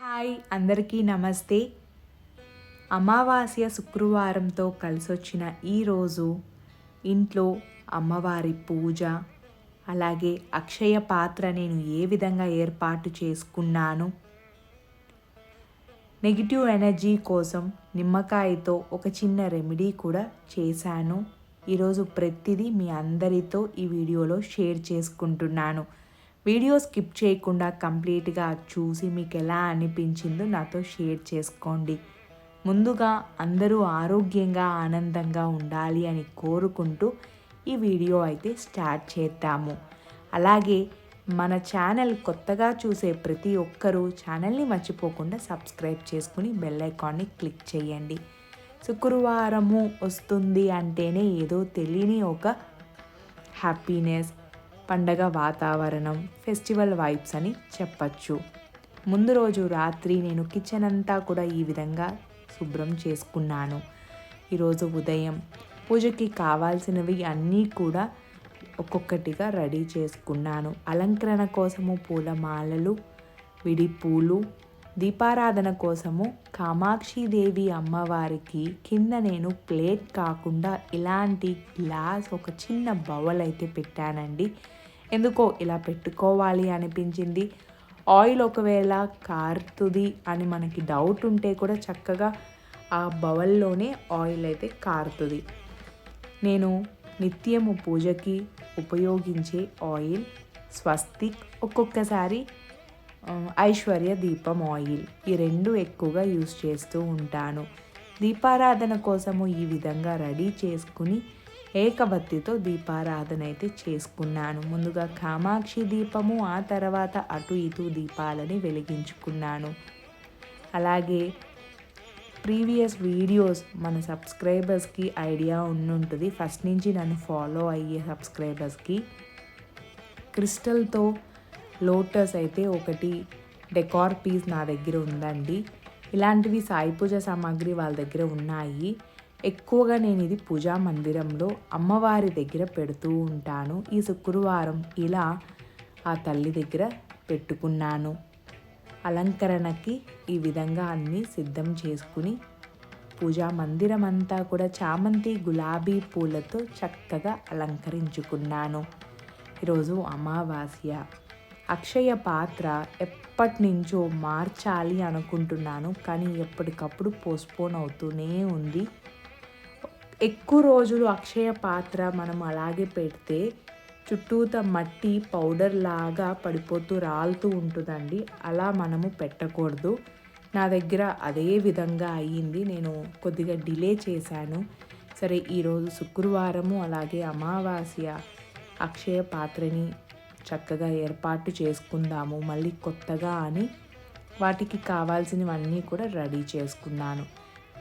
Hi అందరికీ నమస్తే. అమావాస్య శుక్రవారంతో కలిసొచ్చిన ఈరోజు ఇంట్లో అమ్మవారి పూజ అలాగే అక్షయ పాత్ర నేను ఏ విధంగా ఏర్పాటు చేసుకున్నాను. నెగిటివ్ ఎనర్జీ కోసం నిమ్మకాయతో ఒక చిన్న రెమెడీ కూడా చేశాను. ఈరోజు ప్రతిదీ మీ అందరితో ఈ వీడియోలో షేర్ చేసుకుంటున్నాను. వీడియో స్కిప్ చేయకుండా కంప్లీట్గా చూసి మీకు ఎలా అనిపించిందో నాతో షేర్ చేసుకోండి. ముందుగా అందరూ ఆరోగ్యంగా ఆనందంగా ఉండాలి అని కోరుకుంటూ ఈ వీడియో అయితే స్టార్ట్ చేద్దాము. అలాగే మన ఛానల్ కొత్తగా చూసే ప్రతి ఒక్కరూ ఛానల్ని మర్చిపోకుండా సబ్స్క్రైబ్ చేసుకుని బెల్ ఐకాన్ని క్లిక్ చేయండి. శుక్రవారము వస్తుంది అంటేనే ఏదో తెలియని ఒక హ్యాపీనెస్ పండగ వాతావరణం ఫెస్టివల్ వైబ్స్ అని చెప్పచ్చు. ముందు రోజు రాత్రి నేను కిచెన్ అంతా కూడా ఈ విధంగా శుభ్రం చేసుకున్నాను. ఈరోజు ఉదయం పూజకి కావాల్సినవి అన్నీ కూడా ఒక్కొక్కటిగా రెడీ చేసుకున్నాను. అలంకరణ కోసము పూలమాలలు విడి పూలు దీపారాధన కోసము కామాక్షిదేవి అమ్మవారికి కింద నేను ప్లేట్ కాకుండా ఇలాంటి గ్లాస్ ఒక చిన్న బౌల్ అయితే పెట్టానండి. ఎందుకో ఇలా పెట్టుకోవాలి అనిపించింది. ఆయిల్ ఒకవేళ కారుతుంది అని మనకి డౌట్ ఉంటే కూడా చక్కగా ఆ బవల్లోనే ఆయిల్ అయితే కారుతుంది. నేను నిత్యము పూజకి ఉపయోగించే ఆయిల్ స్వస్తిక్ ఒక్కొక్కసారి ఐశ్వర్య దీపం ఆయిల్ ఈ రెండు ఎక్కువగా యూస్ చేస్తూ ఉంటాను. దీపారాధన కోసము ఈ విధంగా రెడీ చేసుకుని ఏకబత్తితో దీపారాధన అయితే చేసుకున్నాను. ముందుగా కామాక్షి దీపము ఆ తర్వాత అటు ఇటు దీపాలని వెలిగించుకున్నాను. అలాగే ప్రీవియస్ వీడియోస్ మన సబ్స్క్రైబర్స్కి ఐడియా ఉండుంటుంది. ఫస్ట్ నుంచి నన్ను ఫాలో అయ్యే సబ్స్క్రైబర్స్కి క్రిస్టల్తో లోటస్ అయితే ఒకటి డెకార్ పీస్ నా దగ్గర ఉందండి. ఇలాంటివి సాయి పూజ సామాగ్రి వాళ్ళ దగ్గర ఉన్నాయి. ఎక్కువగా నేను ఇది పూజా మందిరంలో అమ్మవారి దగ్గర పెడుతూ ఉంటాను. ఈ శుక్రవారం ఇలా ఆ తల్లి దగ్గర పెట్టుకున్నాను. అలంకరణకి ఈ విధంగా అన్నీ సిద్ధం చేసుకుని పూజా మందిరం అంతా కూడా చామంతి గులాబీ పూలతో చక్కగా అలంకరించుకున్నాను. ఈరోజు అమావాస్య. అక్షయ పాత్ర ఎప్పటి నుంచో మార్చాలి అనుకుంటున్నాను. కానీ ఎప్పటికప్పుడు పోస్ట్పోన్ అవుతూనే ఉంది. ఎక్కువ రోజులు అక్షయ పాత్ర మనం అలాగే పెడితే చుట్టూత మట్టి పౌడర్ లాగా పడిపోతూ రాలుతూ ఉంటుందండి. అలా మనము పెట్టకూడదు. నా దగ్గర అదే విధంగా అయ్యింది. నేను కొద్దిగా డిలే చేశాను. సరే ఈరోజు శుక్రవారము అలాగే అమావాస్య అక్షయ పాత్రని చక్కగా ఏర్పాటు చేసుకుందాము. మళ్ళీ కొత్తగా అని వాటికి కావాల్సినవన్నీ కూడా రెడీ చేసుకున్నాను.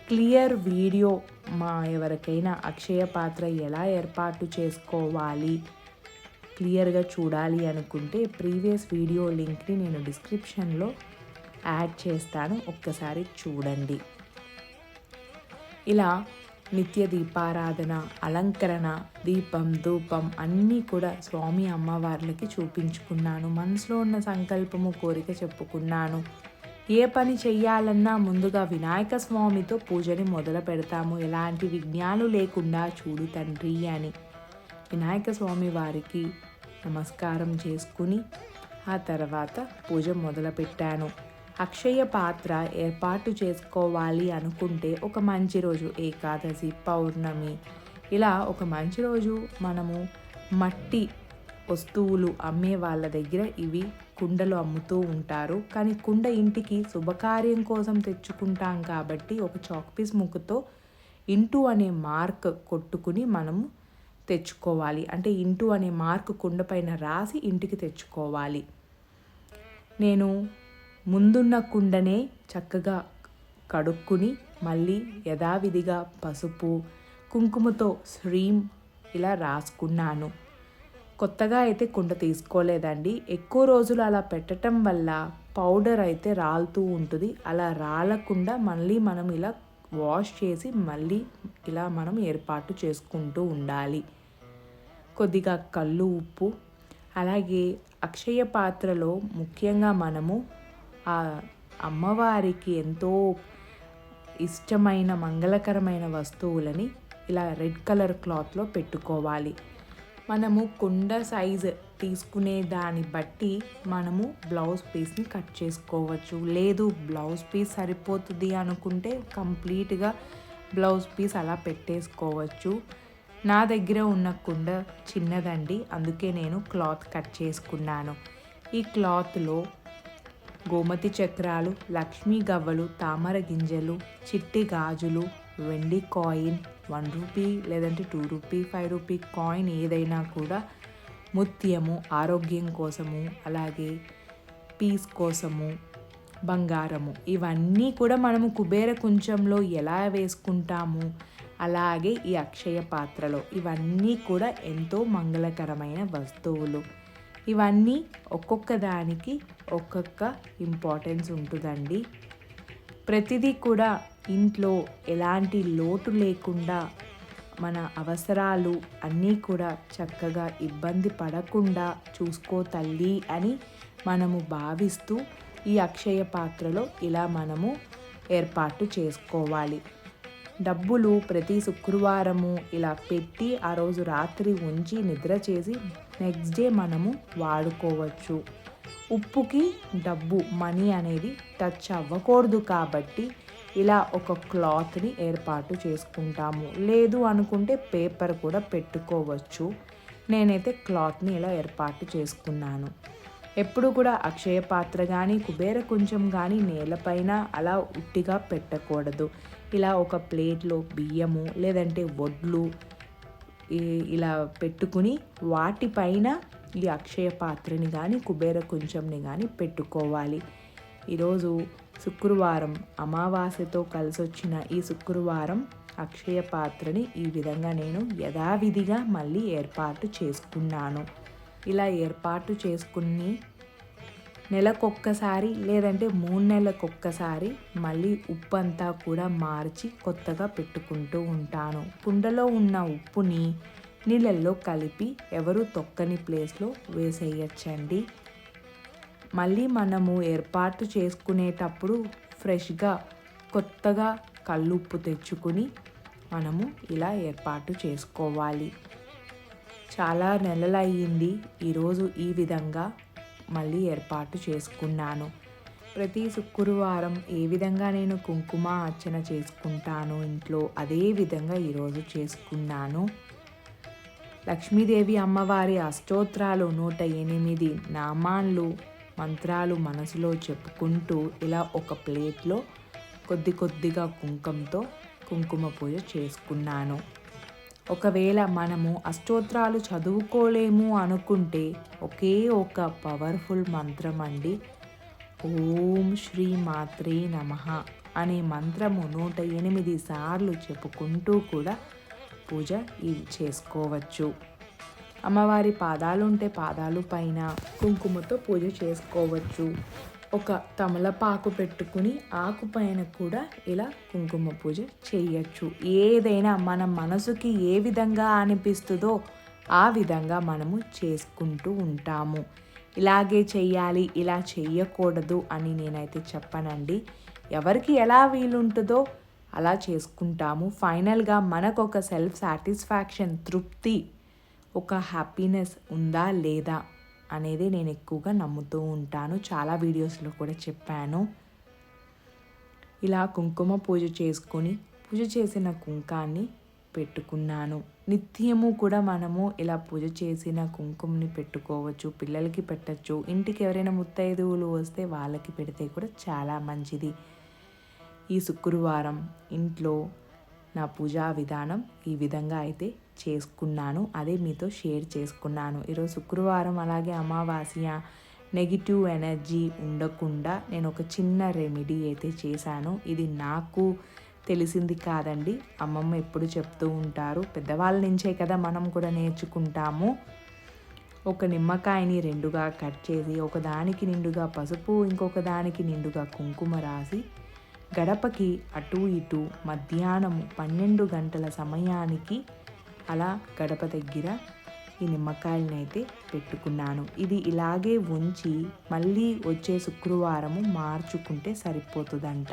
క్లియర్ వీడియో మా ఎవరికైనా అక్షయ పాత్ర ఎలా ఏర్పాటు చేసుకోవాలి? క్లియర్గా చూడాలి అనుకుంటే ప్రీవియస్ వీడియో లింక్ని నేను డిస్క్రిప్షన్లో యాడ్ చేస్తాను. ఒక్కసారి చూడండి. ఇలా నిత్య దీపారాధన అలంకరణ దీపం ధూపం అన్నీ కూడా స్వామి అమ్మవార్లకి చూపించుకున్నాను. మనసులో ఉన్న సంకల్పము కోరిక చెప్పుకున్నాను. ఏ పని చెయ్యాలన్నా ముందుగా వినాయక స్వామితో పూజని మొదలు పెడతాము. ఎలాంటి విఘ్నాలు లేకుండా చూడు తండ్రి అని వినాయక స్వామి వారికి నమస్కారం చేసుకుని ఆ తర్వాత పూజ మొదలుపెట్టాను అక్షయ పాత్ర ఏర్పాటు చేసుకోవాలి అనుకుంటే ఒక మంచి రోజు ఏకాదశి పౌర్ణమి ఇలా ఒక మంచి రోజు మనము మట్టి వస్తువులు అమ్మే వాళ్ళ దగ్గర ఇవి కుండలు అమ్ముతూ ఉంటారు. కానీ కుండ ఇంటికి శుభకార్యం కోసం తెచ్చుకుంటాం కాబట్టి ఒక చాక్ పీస్ ముక్కుతో ఇంటూ అనే మార్క్ కొట్టుకుని మనము తెచ్చుకోవాలి. అంటే ఇంటూ అనే మార్క్ కుండ పైన రాసి ఇంటికి తెచ్చుకోవాలి. నేను ముందున్న కుండనే చక్కగా కడుక్కుని మళ్ళీ యథావిధిగా పసుపు కుంకుమతో శ్రీం ఇలా రాసుకున్నాను. కొత్తగా అయితే కుండ తీసుకోలేదండి. ఎక్కువ రోజులు అలా పెట్టడం వల్ల పౌడర్ అయితే రాలుతూ ఉంటుంది. అలా రాలకుండా మళ్ళీ మనం ఇలా వాష్ చేసి మళ్ళీ ఇలా మనం ఏర్పాటు చేసుకుంటూ ఉండాలి. కొద్దిగా కళ్ళు ఉప్పు అలాగే అక్షయ పాత్రలో ముఖ్యంగా మనము ఆ అమ్మవారికి ఎంతో ఇష్టమైన మంగళకరమైన వస్తువులని ఇలా రెడ్ కలర్ క్లాత్లో పెట్టుకోవాలి. మనము కుండ సైజ్ తీసుకునే దాన్ని బట్టి మనము బ్లౌజ్ పీస్ని కట్ చేసుకోవచ్చు. లేదు బ్లౌజ్ పీస్ సరిపోతుంది అనుకుంటే కంప్లీట్గా బ్లౌజ్ పీస్ అలా పెట్టేసుకోవచ్చు. నా దగ్గర ఉన్న కుండ చిన్నదండి అందుకే నేను క్లాత్ కట్ చేసుకున్నాను. ఈ క్లాత్లో గోమతి చక్రాలు లక్ష్మీ గవ్వలు తామర గింజలు చిట్టి గాజులు వెండి కాయిన్ వన్ రూపీ లేదంటే two rupee five rupee coin ఏదైనా కూడా ముత్యము ఆరోగ్యం కోసము అలాగే పీస్ కోసము బంగారము. ఇవన్నీ కూడా మనము కుబేర కుంచంలో ఎలా వేసుకుంటాము అలాగే ఈ అక్షయ పాత్రలో. ఇవన్నీ కూడా ఎంతో మంగళకరమైన వస్తువులు. ఇవన్నీ ఒక్కొక్క దానికి ఒక్కొక్క ఇంపార్టెన్స్ ఉంటుందండి. ప్రతిదీ కూడా ఇంట్లో ఎలాంటి లోటు లేకుండా మన అవసరాలు అన్నీ కూడా చక్కగా ఇబ్బంది పడకుండా చూసుకో తల్లి అని మనము భావిస్తూ ఈ అక్షయ పాత్రలో ఇలా మనము ఏర్పాటు చేసుకోవాలి. డబ్బులు ప్రతి శుక్రవారము ఇలా పెట్టి ఆ రోజు రాత్రి ఉంచి నిద్ర చేసి నెక్స్ట్ డే మనము వాడుకోవచ్చు. ఉప్పుకి డబ్బు మనీ అనేది టచ్ అవ్వకూడదు కాబట్టి ఇలా ఒక క్లాత్ని ఏర్పాటు చేసుకుంటాము. లేదు అనుకుంటే పేపర్ కూడా పెట్టుకోవచ్చు. నేనైతే క్లాత్ని ఇలా ఏర్పాటు చేసుకున్నాను. ఎప్పుడు కూడా అక్షయ పాత్ర కానీ కుబేర కొంచెం కానీ నేలపైన అలా ఉట్టిగా పెట్టకూడదు. ఇలా ఒక ప్లేట్లో బియ్యము లేదంటే వడ్లు ఇలా పెట్టుకుని వాటిపైన ఈ అక్షయ పాత్రని కానీ కుబేర కొంచెంని కానీ పెట్టుకోవాలి. ఈరోజు శుక్రవారం అమావాస్యతో కలిసొచ్చిన ఈ శుక్రవారం అక్షయ పాత్రని ఈ విధంగా నేను యథావిధిగా మళ్ళీ ఏర్పాటు చేసుకున్నాను. ఇలా ఏర్పాటు చేసుకుని నెలకొక్కసారి లేదంటే మూడు నెలలకొక్కసారి మళ్ళీ ఉప్పు అంతా కూడా మార్చి కొత్తగా పెట్టుకుంటూ ఉంటాను. కుండలో ఉన్న ఉప్పుని నీళ్ళల్లో కలిపి ఎవరు తొక్కని ప్లేస్లో వేసేయచ్చండి? మళ్ళీ మనము ఏర్పాటు చేసుకునేటప్పుడు ఫ్రెష్గా కొత్తగా కల్లుప్పు తెచ్చుకుని మనము ఇలా ఏర్పాటు చేసుకోవాలి. చాలా నెలలయ్యింది ఈరోజు ఈ విధంగా మళ్ళీ ఏర్పాటు చేసుకున్నాను. ప్రతి శుక్రవారం ఏ విధంగా నేను కుంకుమ అర్చన చేసుకుంటాను ఇంట్లో అదే విధంగా ఈరోజు చేసుకున్నాను. లక్ష్మీదేవి అమ్మవారి అష్టోత్రాలు నూట ఎనిమిది నామాన్లు మంత్రాలు మనసులో చెప్పుకుంటూ ఇలా ఒక ప్లేట్లో కొద్ది కొద్దిగా కుంకుమతో కుంకుమ పూజ చేసుకున్నాను. ఒకవేళ మనము అష్టోత్రాలు చదువుకోలేము అనుకుంటే ఒకే ఒక పవర్ఫుల్ మంత్రం అండి. ఓం శ్రీ మాత్రే నమ అనే మంత్రము నూట ఎనిమిది సార్లు చెప్పుకుంటూ కూడా పూజ ఇది చేసుకోవచ్చు. అమ్మవారి పాదాలు ఉంటే పాదాలు పైన కుంకుమతో పూజ చేసుకోవచ్చు. ఒక తమలపాకు పెట్టుకుని ఆకు పైన కూడా ఇలా కుంకుమ పూజ చేయొచ్చు. ఏదైనా మన మనసుకి ఏ విధంగా అనిపిస్తుందో ఆ విధంగా మనము చేసుకుంటూ ఉంటాము. ఇలాగే చెయ్యాలి ఇలా చెయ్యకూడదు అని నేనైతే చెప్పనండి. ఎవరికి ఎలా వీలుంటుందో అలా చేసుకుంటాము. ఫైనల్గా మనకు ఒక సెల్ఫ్ సాటిస్ఫాక్షన్ తృప్తి ఒక హ్యాపీనెస్ ఉందా లేదా అనేది నేను ఎక్కువగా నమ్ముతూ ఉంటాను. చాలా వీడియోస్లో కూడా చెప్పాను. ఇలా కుంకుమ పూజ చేసుకొని పూజ చేసిన కుంకాన్ని పెట్టుకున్నాను. నిత్యము కూడా మనము ఇలా పూజ చేసిన కుంకుమని పెట్టుకోవచ్చు పిల్లలకి పెట్టచ్చు ఇంటికి ఎవరైనా ముత్తైదువులు వస్తే వాళ్ళకి పెడితే కూడా చాలా మంచిది. ఈ శుక్రవారం ఇంట్లో నా పూజా విధానం ఈ విధంగా అయితే చేసుకున్నాను. అదే మీతో షేర్ చేసుకున్నాను. ఈరోజు శుక్రవారం అలాగే అమావాస్య నెగిటివ్ ఎనర్జీ ఉండకుండా నేను ఒక చిన్న రెమెడీ అయితే చేశాను. ఇది నాకు తెలిసింది కాదండి. అమ్మమ్మ ఎప్పుడు చెప్తూ ఉంటారు పెద్దవాళ్ళ నుంచే కదా మనం కూడా నేర్చుకుంటాము. ఒక నిమ్మకాయని రెండుగా కట్ చేసి ఒకదానికి నిండుగా పసుపు ఇంకొక దానికి నిండుగా కుంకుమ రాసి గడపకి అటు ఇటు మధ్యాహ్నం పన్నెండు గంటల సమయానికి అలా గడప దగ్గర ఈ నిమ్మకాయలను అయితే పెట్టుకున్నాను. ఇది ఇలాగే ఉంచి మళ్ళీ వచ్చే శుక్రవారము మార్చుకుంటే సరిపోతుందంట.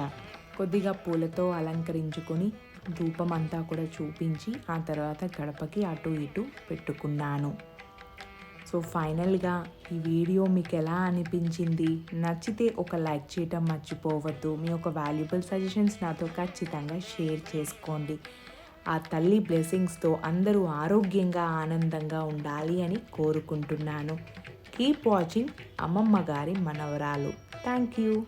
కొద్దిగా పూలతో అలంకరించుకొని ధూపం అంతా కూడా చూపించి ఆ తర్వాత గడపకి అటు ఇటు పెట్టుకున్నాను. సో ఫైనల్గా ఈ వీడియో మీకు ఎలా అనిపించింది? నచ్చితే ఒక లైక్ చేయటం మర్చిపోవద్దు. మీ యొక్క వాల్యుబుల్ సజెషన్స్ నాతో ఖచ్చితంగా షేర్ చేసుకోండి. ఆ తల్లి బ్లెస్సింగ్స్తో అందరూ ఆరోగ్యంగా ఆనందంగా ఉండాలి అని కోరుకుంటున్నాను. కీప్ వాచింగ్ అమ్మమ్మ గారి మనవరాలు. Thank you.